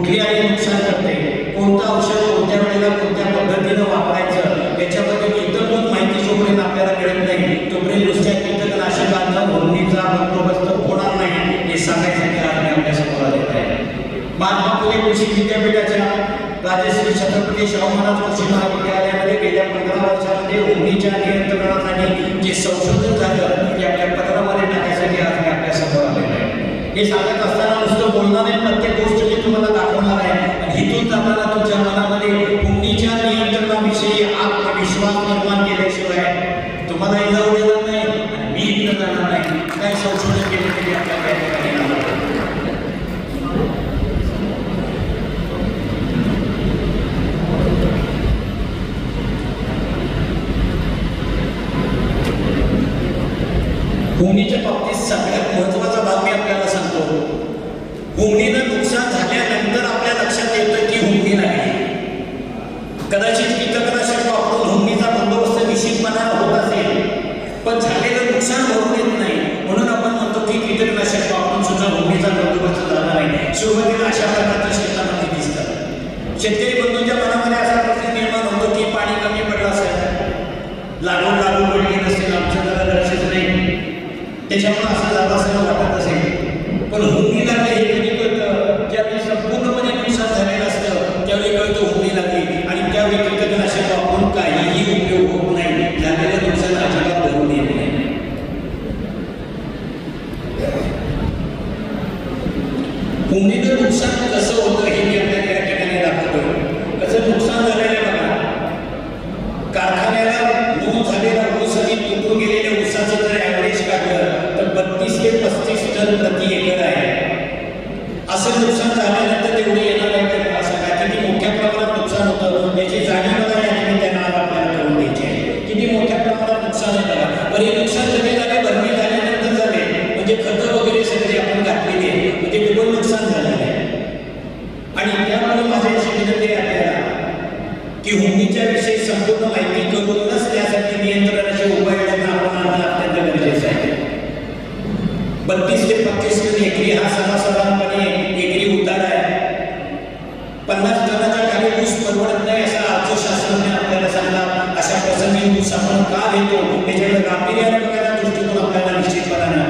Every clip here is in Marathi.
कुठे आई नुकसान करते कोणतं औषध कोणत्या वेळेला कोणत्या पद्धतीनं वापरायचं याच्याबद्दल एकदम माहिती जोपर्यंत आपल्याला मिळत नाही तोपर्यंत नुसत्या कीटकनाशकांचा नोंदणीचा बंदोबस्त होणार नाही हे सांगायसाठी आम्ही आपल्यासमोर आलेला आहे. महात्मा फुले कृषी विद्यापीठाच्या राजश्री छत्रपती शाहू महाराज कृषी महाविद्यालयामध्ये गेल्या पंधरा वर्षामध्ये ओमनीच्या नियंत्रणासाठी जे संशोधन झालं ते आपल्या पत्रामध्ये टाकायसाठी आज आपल्यासमोर आले हे सांगत असताना नुसतं बोलणार नाही. प्रत्येक गोष्ट मी तुम्हाला दाखवणार आहे. आणि हिथून जाताना तुमच्या मनामध्ये कुंडीच्या नियंत्रणाविषयी आत्मविश्वास निर्माण केल्याशिवाय तुम्हाला जाऊ देणार नाही. मी इथं जाणार नाही. काय संशोधन केले तरी आपल्या काही Dia. नुकसान झालेलं आणि त्यामुळे माझे शिक्षण ते आपल्याला की हुंडीच्या विषयी संपूर्ण माहिती करूनच त्यासाठी नियंत्रणाचे उपाय योजना आपण अत्यंत गरजेचं आहे. बत्तीस ते पत्तीस टन एकरी हा सर्वसाधारणपणे एकरी उतार आहे. पन्नास टनाच्या खाली ऊस परवडत नाही असा आजो आपल्याला सांगला. अशा प्रसंगी ऊस आपण का घेतो? त्याच्याकडे गांभीर्याने बघायला दृष्टिकोन आपल्याला निश्चितपणानं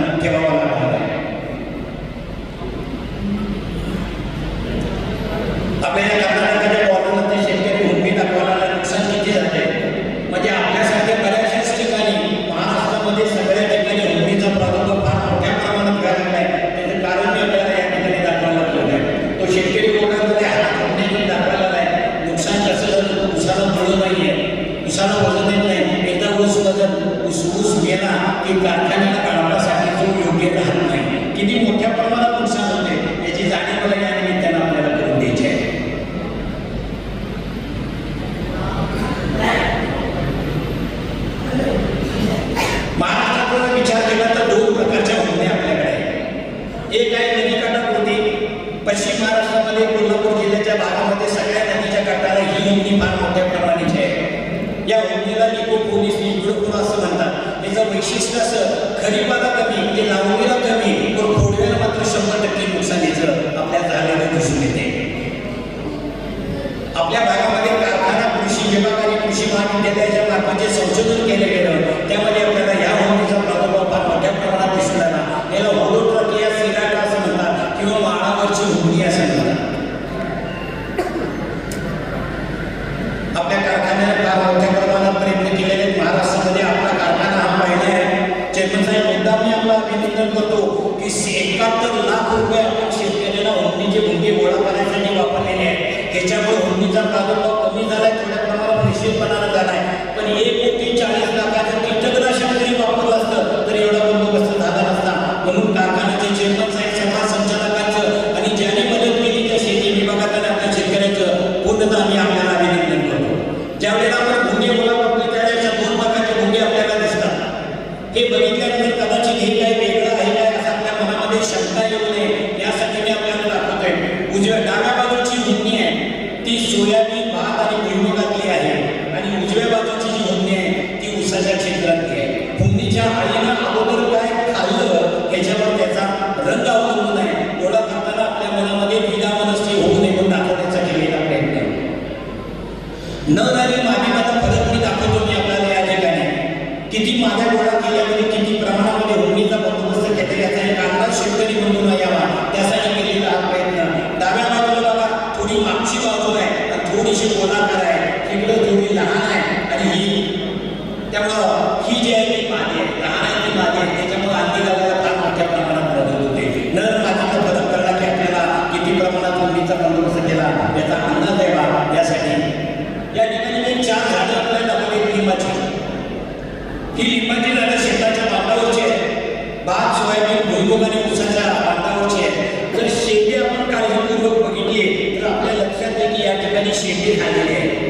या उंदीला निकोपोलिस निगडपूर असं म्हणतात. याचं वैशिष्ट्य असं खरीपाला कमी ते लावणीला कमी पण खोडव्याला मात्र शंभर टक्के नुकसानीचं आपल्या झालेलं दिसून येते. आपल्या एकाहत्तर लाख रुपये आपण शेतकऱ्याला हुंडीचे भुंगे गोळा करण्यासाठी वापरलेले आहेत. त्याच्यामुळे हुंडीचा प्रादुर्भाव न झाली मागे माझा फरक मी दाखवतो मी आपल्याला या ठिकाणी किती मागे गोळा केल्यामध्ये किती प्रमाणामध्ये हुंडीचा बंदोबस्त घेतला याचा एक अंदाज शेतकरी म्हणून यावा त्यासाठी केलेला हा प्रयत्न डाव्या बाजूला बघा थोडी मागची बाजू आहे आणि थोडीशी गोलाकार आहे इकडं थोडी लहान आहे आणि ही त्यामुळं ही जी आहे ती मादी आहे लहान आहे ती मादी आहे त्याच्यामुळे अंडी घालायला फार मोठ्या प्रमाणात मदत होते नर मादीचा फरक कळला की आपल्याला किती प्रमाणात हुंडीचा बंदोबस्त केला याचा अंदाज आहे बा यासाठी या ठिकाणी मी चार झाडं आपल्याला दाखवली लिंबाची ही लिंबाची झाडं शेताच्या बांधावरची आहे भात सोयाबीन भुईमुग आणि ऊसाच्या बांधावरची आहे जर शेती आपण काळजीपूर्वक बघितली तर आपल्या लक्षात येईल की या ठिकाणी शेती झालेली आहे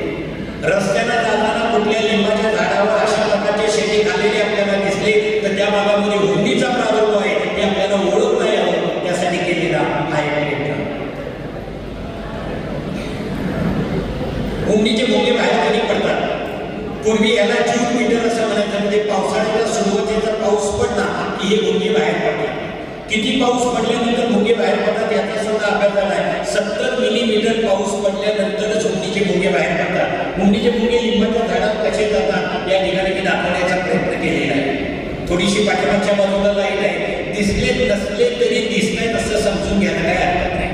रस्त्याला जाताना कुठल्या लिंबाच्या झाडावर अशा प्रकारची शेती खाल्लेली आपल्याला दिसली तर त्या भागामध्ये हुंडीचा प्रादुर्भाव आहे हे आपल्याला ओळखता यावं त्यासाठी केलेला हा एक प्रयत्न हुंडीचे भोगे बाहेर कधी पडतात पूर्वी याला जून मीटर असं म्हणायचं म्हणजे पावसाळ्याच्या सुरुवातीचा पाऊस पडला की हे भोगे बाहेर पडतात किती पाऊस पडल्यानंतर भोगे बाहेर पडतात याचा सुद्धा अभ्यास झालाय सत्तर मिलीमीटर पाऊस पडल्यानंतरच हुंडीचे भोगे बाहेर पडतात हुंडीचे भोगे लिंबाच्या झाडात कसे जातात या ठिकाणी मी दाखवण्याचा प्रयत्न केलेला आहे थोडीशी पाठीमागच्या बाजूला लाइट आहे दिसले नसले तरी दिसतंय असं समजून घ्यायला काही हरकत नाही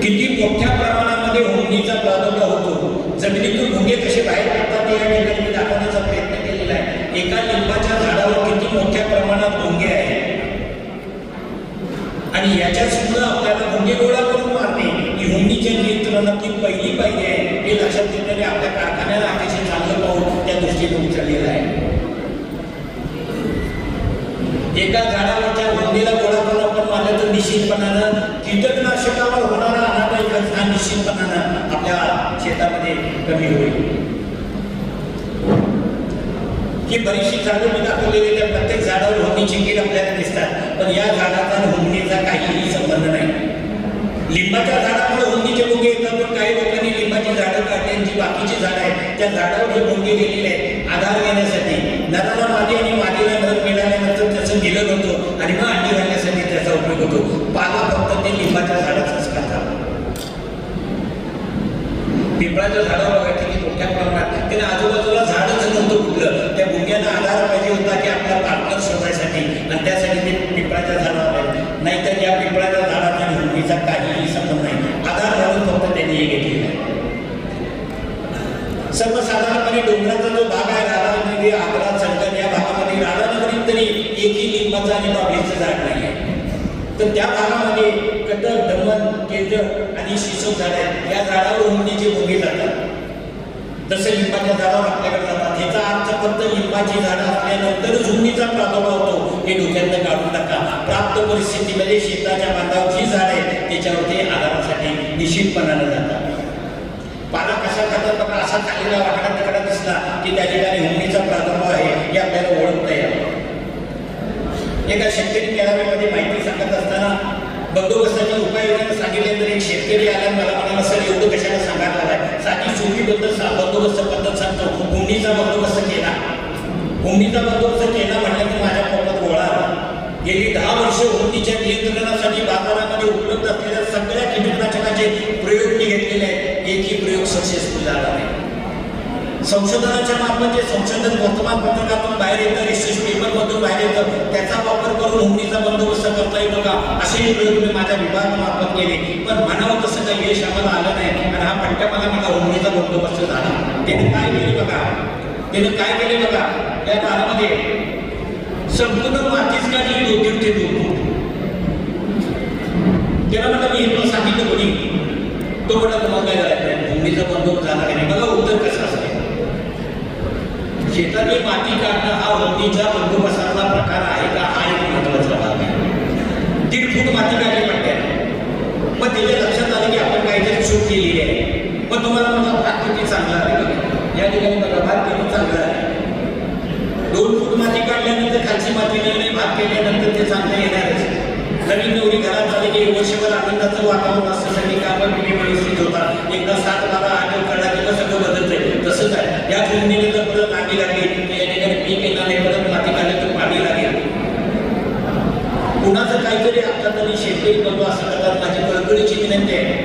किती मोठ्या प्रमाणामध्ये हुंडीचा प्रादुर्भाव होतो जमिनीतून भुंगे कसे बाहेर पडतात या ठिकाणी मी दाखवण्याचा प्रयत्न केलेला आहे एका लिंबाच्या झाडावर किती मोठ्या प्रमाणात भुंगे आहे आणि याच्या सुद्धा आपल्याला भुंगे गोळा करून मारणे ही हुंडीच्या नियंत्रणातली पहिली पाहिजे आहे हे लक्षात घेतल्याने आपल्या कारखान्याला अतिशय चांगलं पाहून त्या दृष्टीने उचललेलं आहे एका झाडावरच्या वंदीला गोळा करून आपण मारलं तर निश्चितपणानं कीटकनाशकावर होणारा अनादायी खर्च हा निश्चितपणानं आपल्या शेतामध्ये कमी होईल. ही बरीचशी झाडं मी दाखवलेली त्या प्रत्येक झाडावर हुंडीची कीड आपल्याला दिसतात. पण या झाडाचा आणि काहीही संबंध नाही. लिंबाच्या झाडामुळे हुंडीचे भोंगे येतात पण काही लोकांनी लिंबाची झाडं काढली आणि जी बाकीची झाडं आहेत त्या झाडावर जे भोंगे गेलेले आहेत आधार घेण्यासाठी नराला मादी आणि मादीला नर मिळाले. त्याचं दिलं नव्हतं आणि मग अंडी घालण्यासाठी त्याचा उपयोग होतो. पाला फक्त ते लिंबाच्या झाडाचाच खातात पिंपळाच्या झाडावर बघा किती मोठ्या प्रमाणात त्याने आजूबाजूला झाडच नव्हतं कुठलं. त्या गुंग्याला आधार पाहिजे होता की आपला पार्टनर शोधायसाठी आणि त्यासाठी ते पिंपळाच्या झाडावर आहे नाहीतर या पिंपळाच्या झाडाचा आणि हुंडीचा काहीही संबंध नाही. आधार घालून फक्त त्यांनी हे घेतलेला आहे. सर्वसाधारणपणे डोंगराचा जो भाग आहे राधा आग्रा चंदन एकही लिंबाचं आणि बाबळीचं झाड नाही आहे तर त्या भागामध्ये कटक दमन केंद्र आणि शिसो झाड आहेत. या झाडावर हुंडीचे भोगे जातात. जसं लिंबाच्या झाडावर आपल्याकडे जातात. ह्याचा अर्थ फक्त लिंबाची झाडं असल्यानंतरच हुंडीचा प्रादुर्भाव होतो. हे डोक्यातनं काढून टाका. प्राप्त परिस्थितीमध्ये शेताच्या बांधावर जी झाड आहे त्याच्यावरती आधारासाठी निश्चितपणानं जातात. पाला कशा खातात बघा. असा झालेला वाकडा तिकडा दिसला की त्या ठिकाणी हुंडीचा प्रादुर्भाव आहे हे आपल्याला ओळखता यावं. एका शेतकरी मेळाव्यामध्ये माहिती सांगत असताना बंदोबस्ताच्या उपाययोजना सांगितले तर एक शेतकरी आला मला म्हणाला सर एवढं कशाला सांगायला आलाय साधी सोपी बद्दल सा बंदोबस्त पद्धत सांगतो. हुंडीचा बंदोबस्त केला. हुंडीचा बंदोबस्त केला म्हटलं की माझ्या पोटात गोळा आला. गेली दहा वर्ष हुंडीच्या नियंत्रणासाठी बाजारामध्ये उपलब्ध असलेल्या सगळ्या कीटकनाशकाचे प्रयोग मी घेतलेले आहेत. एकही प्रयोग सक्सेसफुल झाला नाही. संशोधनाच्या मार्फत जे संशोधन वर्तमानपत्रकातून बाहेर येतं रिसर्च पेपरमधून बाहेर येतं त्याचा वापर करून हुंडीचा बंदोबस्त करता येतो का? असे प्रयोग मी माझ्या विभागामार्फत केले. पण म्हणावं तसं काही यश आम्हाला आलं नाही. आणि हा पट्ट्या मला माझा हुंडीचा बंदोबस्त झाला. त्याने काय केले बघा? त्याने काय केले बघा? या काळामध्ये संपूर्ण मातीच काढली दोन दीड ते दोन त्याला म्हटलं मी हिंदू सांगितलं कोणी? तो म्हटलं तुम्हाला काय करायचं? भूमीचा बंदोबस्त झाला की नाही? बघा शेतातली माती काढणं हा भूमीच्या बंदोबस्तातला प्रकार आहे का? हा एक महत्त्वाचा भाग आहे. दीड फूट माती काढली पडते मग त्याच्या लक्षात आलं की आपण काहीतरी चूक केलेली आहे. मग तुम्हाला म्हटलं भात किती चांगला आहे या ठिकाणी बघा भात किती चांगला आहे. दोन फूट माती काढल्यानंतर खालची माती नाही भात केल्यानंतर ते चांगलं येणारच. नवीन नवरी घरात आली की वर्षभर आनंदाचं वातावरण असण्यासाठी कामं आपण होतात. एकदा सात बारा आठ कळला की सगळं बदलत आहे तसंच आहे. या तुलनेने जर परत नांदी लागली तर या ठिकाणी पीक येणार नाही परत माती काढली तर पाणी लागेल कुणाचं काहीतरी आता तरी शेतकरी बंधू असं करतात. माझी कळकळीची विनंती आहे.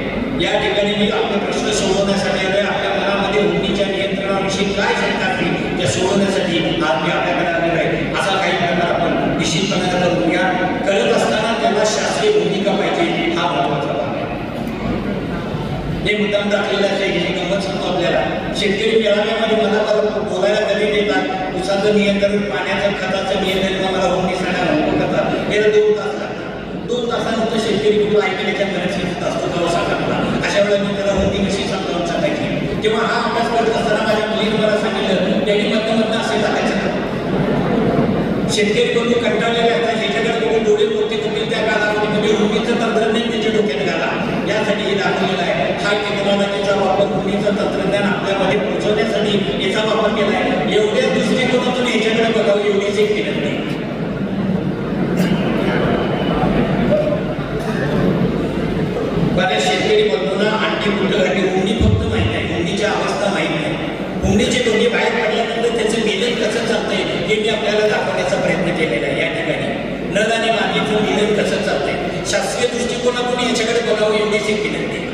या ठिकाणी मी आपले प्रश्न सोडवण्यासाठी आलोय. आपल्या मनामध्ये हुंडीच्या नियंत्रणाविषयी काय शंका असतील त्या सोडवण्यासाठी आज मी आपल्याकडे आलेलो आहे. असा काही प्रकार आपण निश्चितपणे करून घ्या करत असताना त्याला शास्त्रीय भूमिका पाहिजे हा महत्त्वाचा भाग आहे. हे मुद्दाम दाखलेला आहे गमत गंमत सांगतो आपल्याला. शेतकरी मेळाव्यामध्ये मला मला बोलायला कधी देतात उसाचं नियंत्रण पाण्याचं खताचं नियंत्रण मला होऊन सांगायला नको करतात हे दोन तास तासानंतर शेतकरी बिलकुल ऐकण्याच्या परिस्थितीत असतो तेव्हा सांगा अशा वेळेला मी त्याला होती कशी समजावून सांगायची? तेव्हा हा अभ्यास करत असताना माझ्या मुलीने मला सांगितलं त्यांनी मधनं असे टाकायचं शेतकरी बंधू कंटाळलेले असतात ह्याच्याकडे बघून डोळे मोठे तुम्ही त्या कालावधीमध्ये म्हणजे रुपीचं तंत्रज्ञान त्यांच्या डोक्यात घाला. यासाठी हे दाखवलेलं आहे. हा टेक्नॉलॉजीचा वापर रुपीचं तंत्रज्ञान आपल्यामध्ये पोहोचवण्यासाठी याचा वापर केला आहे एवढ्या दृष्टिकोनातून ह्याच्याकडे बघावं एवढीच एक विनंती. बऱ्याच शेतकरी बंधूंना अंडी कुठं हुंडी फक्त माहीत आहे हुंडीची अवस्था माहीत नाही. हुंडीचे डोंगे बाहेर पडल्यानंतर त्याचं मिलन कसं चालतंय हे मी आपल्याला दाखवण्याचा प्रयत्न केलेला आहे या ठिकाणी. नद आणि मातीचं मिलन कसं चालतंय? शासकीय दृष्टिकोनातून याच्याकडे बघावं एवढीच एक विनंती आहे.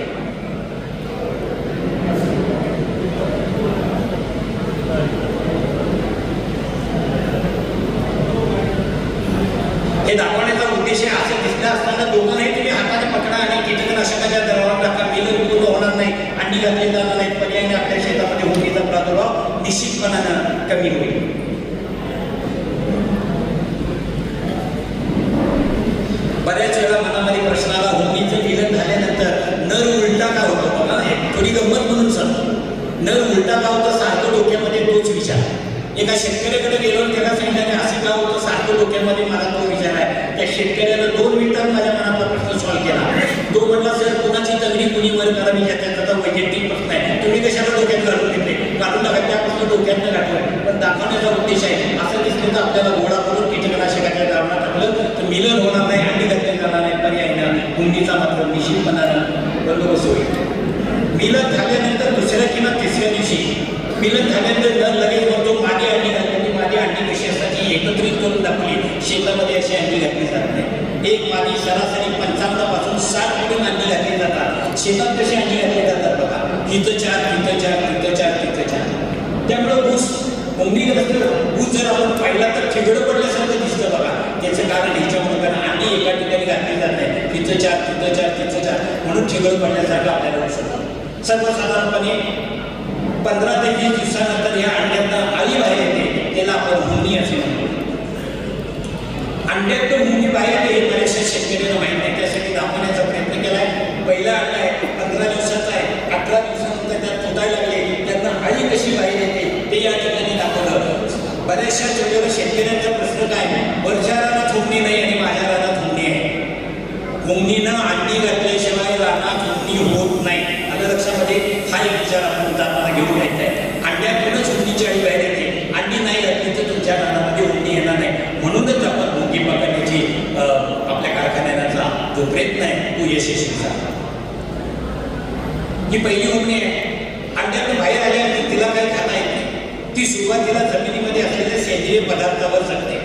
हे दाखवण्याचा उद्देश आहे असं दिसलं असताना दोघांनाही तुम्ही हाताने पकडा आणि कीटकनाशकाच्या दरावर टाका मिलन पूर्ण होणार नाही अंडी घातली जाणार नाहीत पर्यायाने आपल्या शेतामध्ये होतीचा प्रादुर्भाव निश्चितपणानं कमी होईल. बऱ्याच वेळा मनामध्ये प्रश्न आला हुंडीचं मिलन झाल्यानंतर नर उलटा का होतो? बघा थोडी गंमत म्हणून सांगतो. नर उलटा का होतं? सारखं डोक्यामध्ये तोच विचार एका शेतकऱ्याकडे गेलो त्याला सांगितलं असं का होतं? सारखं डोक्यामध्ये मला तो विचार आहे. त्या शेतकऱ्यानं दोन मिनिटात माझ्या मनातला प्रश्न सॉल्व्ह केला. तो म्हटला सर कुणाची तगडी कुणी वर करावी याचा त्याचा वैयक्तिक प्रश्न आहे. तुम्ही कशाला डोक्यात घालून घेतले? घालून टाका त्यापासून डोक्यात न घातलं पण दाखवण्याचा उद्देश आहे. असं दिसलं तर आपल्याला गोळा करून कीटकनाशकाच्या द्रावणात टाकलं तर मिलन होणार नाही अंडी घातली जाणार नाही पर्यायनं गुंडीचा मात्र निश्चितपणानं बंदोबस्त होईल. मिलन झाल्यानंतर दुसऱ्या किंवा तिसऱ्या दिवशी मिलन झाल्यानंतर दर लगेच म्हणतो मागे अंडी घातली मागे अंडी कशी असतात एकत्रित करून दाखवली. शेतामध्ये अशी अंडी घातली जात नाही. एक मादी सरासरी पंचावन्नपासून साठ मिळून अंडी घातली जातात. शेतात कशी अंडी घातली जातात बघा. तिथं चार तिथं चार तिथं चार तिथं चार. त्यामुळं ऊस कोंबडीग्रस्त ऊस जर आपण पाहिला तर ठिगडं पडल्यासारखं दिसतं बघा. त्याचं कारण ह्याच्यामुळे कारण अंडी एका ठिकाणी घातली जात नाही. तिथं चार तिथं चार तिथं चार. म्हणून ठिगड पडल्यासारखं आपल्याला दिसतं. सर्वसाधारणपणे पंधरा ते वीस दिवसानंतर या अंड्यांना आळी बाहेर येते. त्याला आपण हुंडी असे म्हणतो. अंड्यातनं हुंडी बाहेर येते बरेचशा शेतकऱ्यांना माहीत नाही त्यासाठी दाखवण्याचा प्रयत्न केलाय. पहिला अंडा आहे पंधरा दिवसाचा आहे. अठरा दिवसानंतर त्यात फुटायला लागले त्यांना आई कशी बाहेर येते ते या ठिकाणी दाखवलं. बऱ्याचशा छोट्या शेतकऱ्यांचा प्रश्न काय? वरच्या रानात हुंडी नाही आणि माझ्या रानात हुंडी आहे हुंडीनं अंडी घातल्याशिवाय रानात हुंडी होत नाही. आलं लक्षामध्ये हा एक विचार आपण उदाहरणाला घेऊन घ्यायचा आहे. अंड्यातूनच हुंडीची अळी बाहेर येते. अंडी नाही घातली तर तुमच्या रानामध्ये हुंडी येणार नाही. म्हणूनच आपण हुंडी पकडण्याची आपल्या कारखान्याचा जो प्रयत्न आहे तो यशस्वी झाला ही पहिली हुंडी आहे. अंड्यातून बाहेर आल्यानंतर तिला काही खाता येत नाही. ती सुरुवातीला जमिनीमध्ये असलेल्या सेंद्रिय पदार्थावर जगते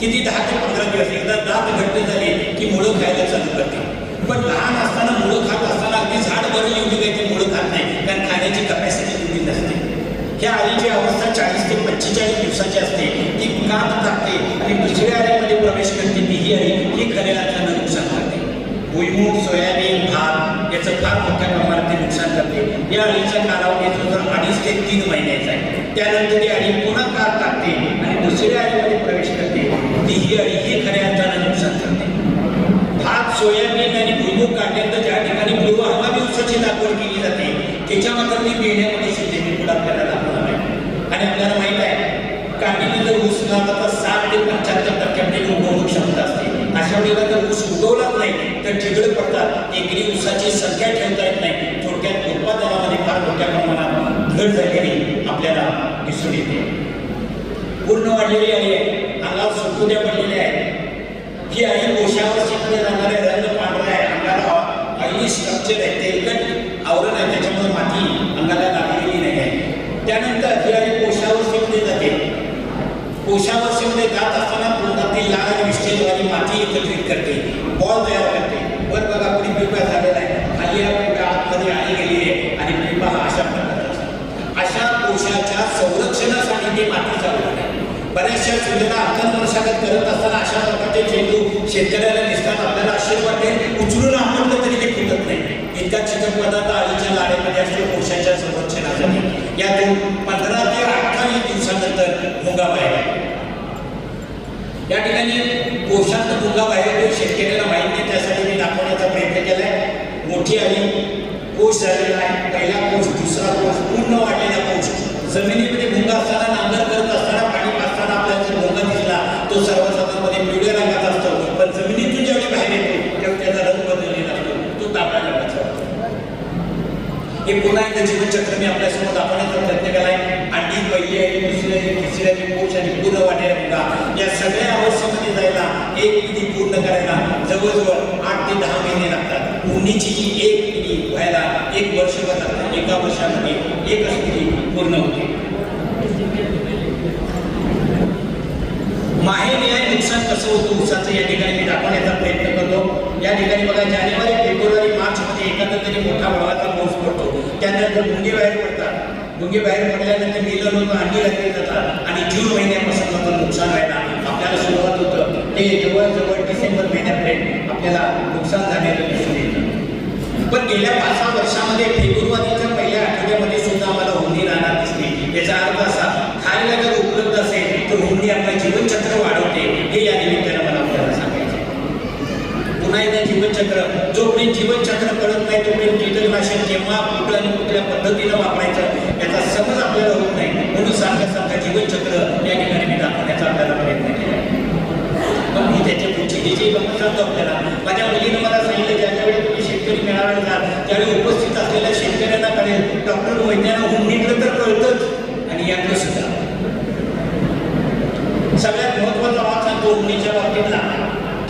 किती दहा ते पंधरा दिवस एकदा दात घट्ट झाले की मुळं खायला चालू करते. पण लहान असताना मुळं खात असताना अगदी झाड बरं एवढी काही ती मुळं खात नाही. कारण खाण्याची कपॅसिटी तेवढी नसते. ह्या अळीची अवस्था चाळीस ते पंचेचाळीस दिवसाची असते. ती कात टाकते आणि दुसऱ्या अळीमध्ये प्रवेश करते. ती ही अळी ही खऱ्या नुकसान करते. भुईमूग सोयाबीन भात याचं फार मोठ्या प्रमाणात ते नुकसान करते. या अळीचा कालावधी जो तर अडीच ते तीन महिन्याचा आहे. त्यानंतर ही अळी पुन्हा कात टाकते आणि दुसऱ्या अळीमध्ये प्रवेश करते. ती ही अळी ही खऱ्या अर्थानं नुकसान करते. भात सोयाबीन आणि भुईमूग काढल्यानंतर ज्या ठिकाणी पूर्व हंगामी दिवसाची लागवड केली जाते त्याच्या मात्र ती बेण्यामध्ये शेती पुढे आपल्याला आणि आपल्याला माहीत आहे काढणीनंतर ऊस लावला तर साठ ते पंच्याहत्तर टक्क्यामध्ये उगवणूक क्षमता असते अशा वेळेला जर ऊस उगवलाच नाही तर ठिगळ पडतात. एकरी ऊसाची संख्या ठेवता येत नाही. थोडक्यात उत्पादनामध्ये फार मोठ्या प्रमाणात घट झालेली आपल्याला दिसून येते. पूर्ण वाढलेली आहे अंगावर सुटकुद्या पडलेल्या आहेत. ही आई कोशावर शिकले जाणारे रंग पांढरा आहे. अंगाला आई स्ट्रक्चर आहे. तेलकट आवरण आहे. त्याच्यामुळे माती अंगाला लागलेली नाही आहे. त्यानंतर ही आई कोशावर्षीमध्ये जात असताना पोटातील लाल आणि माती एकत्रित करते. बॉल तयार करते वर बघा कुणी पिपा झालेला आहे खाली हा पिपा आतमध्ये आली गेलेली आहे आणि पिपा हा अशा प्रकारचा असतो अशा कोशाच्या संरक्षणासाठी ते माती चालू आहे बऱ्याचशा सुविधा आपण मशागत करत असताना अशा प्रकारचे चेंडू शेतकऱ्याला दिसतात. आपल्याला आश्चर्य वाटते. उचलून आणलं तरी ते फुटत नाही. इतका चिकट पदार्थ आळीच्या लाळेमध्ये असतो कोशाच्या संरक्षणासाठी यातून पंधरा ते अठ्ठावीस दिवसानंतर मुंगा बाहेर या ठिकाणी कोशात मुंगा बाहेर तो शेतकऱ्याला माहीत नाही त्यासाठी मी दाखवण्याचा प्रयत्न केलाय. मोठी आली कोश झालेला आहे. पहिला कोश दुसरा कोश पूर्ण वाढलेला कोश जमिनीमध्ये भुंगा असताना नांगर करत असताना पाणी पाचताना आपल्याला जर भुंगा दिसला तो सर्वसाधारणपणे पिवळ्या रंगाचा असतो. पण जमिनीतून ज्यावेळी बाहेर येतो तेव्हा त्याचा रंग बदललेला असतो. तो तांबडा रंगाचा. असतो हे पुन्हा एकदा जीवनचक्र मी आपल्यासमोर दाखवण्याचा प्रयत्न केलाय. अंडी पहिली आहे दुसरी आहे तिसरी आहे कोच आणि पूर्ण वाटेल मुलगा या सगळ्या अवस्थेमध्ये जायला एक पिढी पूर्ण करायला जवळजवळ आठ ते दहा महिने लागतात. उन्हीची जी एक पिढी व्हायला एक वर्ष लागतात एका वर्षामध्ये एक पिढी पूर्ण होते. माहे न्याय नुकसान कसं होतं ऊसाचं या ठिकाणी मी दाखवण्याचा प्रयत्न करतो. या ठिकाणी बघा जानेवारी फेब्रुवारी मार्च मध्ये एखादा तरी मोठा भावाचा पाऊस पडतो. त्यानंतर मुंगे बाहेर पडतात. मुंगे बाहेर पडल्यानंतर मिलन होतं अंडी घातली जातात आणि जून महिन्यापासून मात्र नुकसान व्हायला आपल्याला सुरुवात होतं. ते जवळजवळ डिसेंबर महिन्यापर्यंत आपल्याला नुकसान झालेलं दिसून येतं. पण गेल्या पाच सहा वर्षामध्ये फेब्रुवारीच्या पहिल्या आठवड्यामध्ये सुद्धा आम्हाला हुंडी राहणार दिसली. याचा अर्थ असा खायला जर उपलब्ध असेल तर हुंडी आपलं जीवनचक्र वाढवते हे या निमित्तानं मला आपल्याला सांगायचं पुन्हा एकदा जीवनचक्र जोपर्यंत जीवनचक्र कळत नाही तोपर्यंत कीटकनाशक केव्हा कुठल्या आणि कुठल्या पद्धतीनं वापरायचं याचा समज आपल्याला होत नाही. म्हणून सारखं सारखं जीवनचक्र या ठिकाणी मी दाखवण्याचा आपल्याला प्रयत्न केला. मग मी त्याच्या पुढची जी गमत सांगतो आपल्याला माझ्या मुलीनं मला सांगितलं ज्याच्या वेळी तुम्ही शेतकरी मेळाव्याला जाल त्यावेळी उपस्थित असलेल्या शेतकऱ्यांना कळेल. डॉक्टर वैद्यानं हुंडीतलं तर कळतंच. आणि यातलं सुद्धा. सगळ्यात महत्त्वाचा भाग सांगतो हुंडीच्या बाबतीतला.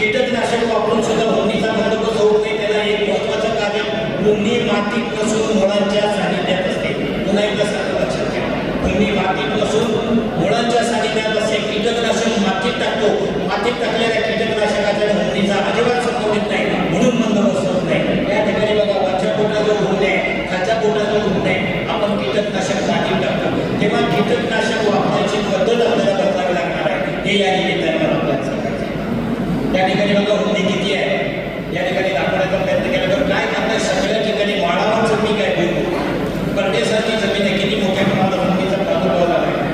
कीटकनाशक वापरून सुद्धा हुंडीचा बंदोबस्त होत नाही त्याला एक महत्वाचं कार्य हुंडी मातीत नसून मुळांच्या सानिध्यात असते. पुन्हा एकदा सांगतो लक्षात घ्या हुंडी मातीत नसून मुळांच्या सानिध्यात असते. कीटकनाशक मातीत टाकतो. मातीत टाकलेल्या कीटकनाशकाच्या हुंडीचा अजिबात संबंधित नाही. म्हणून बंदोबस्त होत नाही. या ठिकाणी बघा वरच्या पोटाजवळ हुंड आहे खालच्या पोटाजवळ होऊ आहे आपण कीटकनाशक मातीत टाकतो. तेव्हा कीटकनाशक वापरण्याची पद्धत आपल्याला बदलावी लागणार आहे. हे या निमित्ताने मला आपल्याला सांगायचं त्या ठिकाणी बघा हुंडी किती आहे या ठिकाणी दाखवण्याचा प्रयत्न केला तर काय करताय सगळ्या ठिकाणी वाढावाचं पीक आहे भुईमूग परदेशाची जमीन आहे किती मोठ्या प्रमाणात हुंडीचा प्रादुर्भाव झाला आहे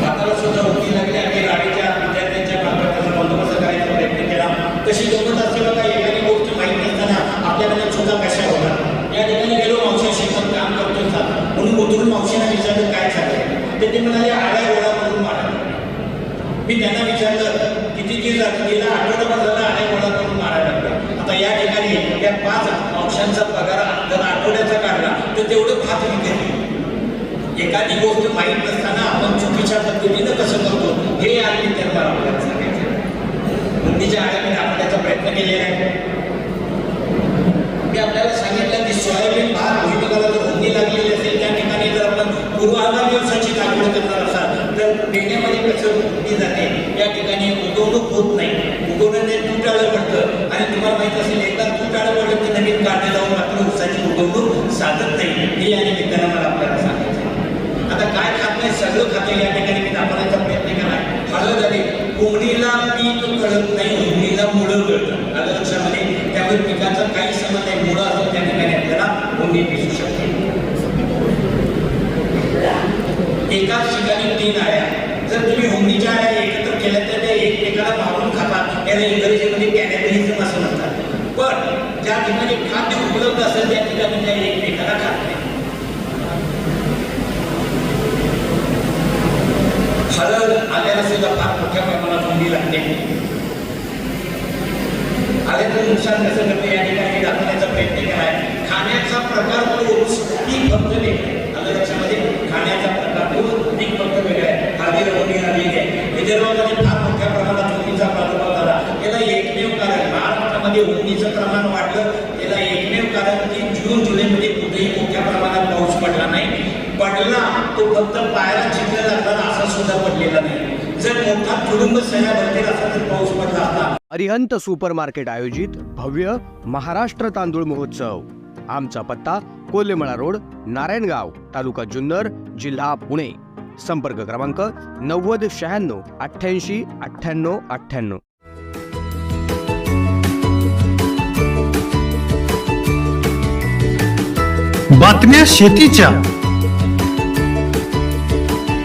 भाताला सुद्धा हुंडी लागली आणि राडीच्या विद्यार्थ्यांच्या मार्फत त्याचा बंदोबस्त करायचा प्रयत्न केला कशी गमत असते बघा एखादी गोष्ट माहीत नसताना आपल्याकडे चुका कशा होतात या ठिकाणी गेलो मावशी शेतात काम करतोय का म्हणून उतरून मावशीला विचारलं काय चाललंय तर ते म्हणाले आळ्या गोळा करून मारा मी त्यांना विचारलं किती दिवस झाले गेला आठवडाभर झाला आळ्या गोळा करून मारायला लागले आता या ठिकाणी या पाच मावशांचा पगार जर आठवड्याचा काढला तर तेवढं भात विकत एखादी गोष्ट माहीत नसताना आपण चुकीच्या पद्धतीनं कसं करतो हे या निमित्तानं आपल्याला सांगायचं हुंडीच्या आळ्या मी दाखवण्याचा प्रयत्न केलेला आहे. मी आपल्याला सांगितलं की सोयाबीन भात भुईमुगाला जर हुंडी लागलेली असेल त्या ठिकाणी जर आपण पूर्वाधार व्यवसायाची लागवड करणार असाल तर पेण्यामध्ये कसं हुंडी जाते या ठिकाणी उगवणूक होत नाही. उगवण्याने तुटाळं पडतं. आणि तुम्हाला माहीत असेल एकदा तुटाळं पडलं की नवीन काढले जाऊन मात्र उसाची उगवणूक साधत नाही. हे या निमित्तानं मला आपल्याला सांगितलं आता काय खात नाही सगळं खातं या ठिकाणी मी दाखवण्याचा प्रयत्न केला हळद आली कोंबडीला पीक कळत नाही कोंबडीला मुळं कळतं आलं लक्षामध्ये त्यामुळे पिकाचा काही संबंध नाही. मुळं असं त्या ठिकाणी आपल्याला कोंबडी दिसू शकते. एकाच ठिकाणी तीन आळ्या जर तुम्ही हुंडीच्या आळ्या एकत्र केल्या तर त्या एकमेकाला मारून खातात याला इंग्रजीमध्ये म्हणजे कॅनेबलिझम असं म्हणतात. पण ज्या ठिकाणी खाद्य उपलब्ध असेल त्या ठिकाणी त्या एकमेकाला खात हळद आल्याला सुद्धा फार मोठ्या प्रमाणात हुंडी लागते. आल्याचं नुकसान कसं करते? या ठिकाणी दाखवण्याचा प्रयत्न केला खाण्याचा प्रकार तोच ती फक्त वेगळा आहे आलं लक्षामध्ये खाण्याचा प्रकार तोच ती फक्त वेगळा आहे. हळदी रवणी आली आहे. विदर्भामध्ये फार मोठ्या प्रमाणात हुंडीचा प्रादुर्भाव झाला. याला एकमेव कारण महाराष्ट्रामध्ये हुंडीचं प्रमाण वाढलं. त्याला एकमेव कारण की जून जुलैमध्ये कुठेही मोठ्या प्रमाणात पाऊस पडला नाही. पडला तो फक्त पायाला चिखल लागला असा सुद्धा पडलेला नाही. जर मोठा तुडुंब सह्या भरतील असा जर पाऊस पडला असता. अरिहंत सुपर मार्केट आयोजित भव्य महाराष्ट्र तांदूळ महोत्सव. आमचा पत्ता कोल्हेमळा रोड नारायणगाव तालुका जुन्नर जिल्हा पुणे. संपर्क क्रमांक नव्वद शहाण्णव अठ्ठ्याऐंशी अठ्ठ्याण्णव अठ्ठ्याण्णव. बातम्या शेतीच्या.